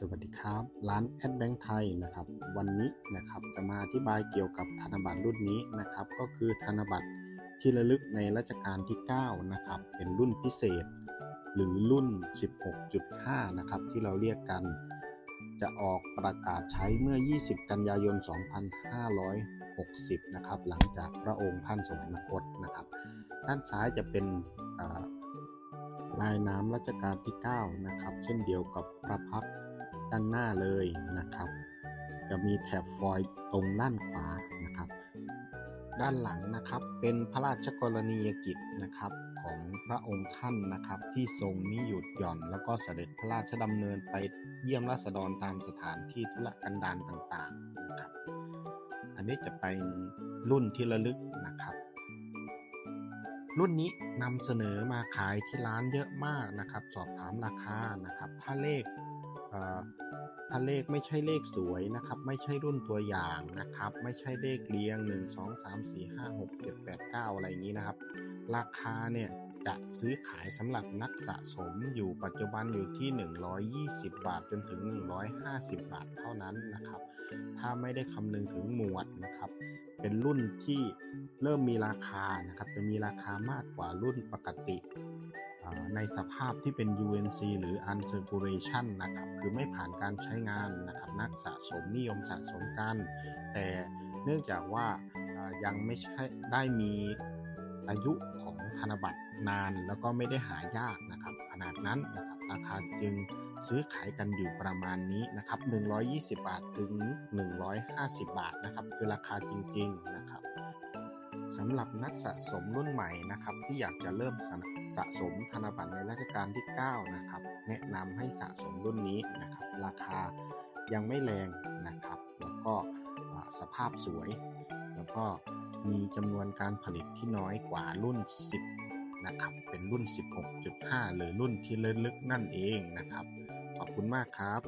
สวัสดีครับ ร้านแอดแบงค์ไทยนะครับ วันนี้นะครับจะมาอธิบายเกี่ยวกับธนบัตรรุ่นนี้นะครับ ก็คือธนบัตรที่ระลึกในรัชกาลที่ 9 นะครับ เป็นรุ่นพิเศษ หรือรุ่น 16.5 นะครับ ที่เราเรียกกัน จะออกประกาศใช้เมื่อ 20 กันยายน 2560 นะครับ หลังจากพระองค์ท่านสวรรคตนะครับ ด้านซ้ายจะเป็นลายน้ำรัชกาลที่ 9 นะครับ เช่นเดียวกับพระพักร ด้านหน้าเลยนะครับ จะมีแถบฟอยล์ตรงด้านขวานะครับ ด้านหลังนะครับเป็นพระราชกรณียกิจนะครับของพระองค์ท่านนะครับ ที่ทรงนิหยุดหย่อน แล้วก็เสด็จพระราชดำเนินไปเยี่ยมราษฎรตามสถานที่ธุรกันดารต่างๆนะครับ อันนี้จะเป็นรุ่นที่ระลึกนะครับ รุ่นนี้นำเสนอมาขายที่ร้านเยอะมากนะครับ สอบถามราคานะครับ ถ้าเลข ถ้าเลขไม่ใช่เลขสวยนะครับ ไม่ใช่รุ่นตัวอย่างนะครับ ไม่ใช่เลขเรียง 1 2 3 4 5 6 7 8 9 อะไรอย่างนี้นะครับ ราคาเนี่ยจะซื้อขายสำหรับนักสะสมอยู่ปัจจุบันอยู่ที่ 120 บาทจนถึง 150 บาทเท่านั้นนะครับ ถ้าไม่ได้คำนึงถึงหมวดนะครับ เป็นรุ่นที่เริ่มมีราคานะครับ จะมีราคามากกว่ารุ่นปกติ ในสภาพที่เป็น UNC หรือ Uncirculation นะครับ คือไม่ผ่านการใช้งานนะครับ นักสะสมนิยมสะสมกัน แต่เนื่องจากว่าอ่ายังไม่ใช่ได้มีอายุของธนบัตรนานแล้วก็ไม่ได้หายากนะครับ ขนาดนั้นนะครับราคาจึงซื้อขายกันอยู่ประมาณนี้นะครับ 120 บาทถึง 150 บาทนะครับ คือราคาจริง ๆ นะครับ สำหรับนักสะสมรุ่นใหม่นะครับ ที่อยากจะเริ่มสะสะสมธนบัตรในรัชกาลที่ 9 นะครับ แนะนำให้สะสมรุ่นนี้นะครับ ราคายังไม่แรงนะครับ แล้วก็สภาพสวย แล้วก็มีจำนวนการผลิตที่น้อยกว่ารุ่น 10 นะครับ เป็นรุ่น 16.5 หรือรุ่นที่ระลึกนั่นเองนะครับ ขอบคุณมากครับ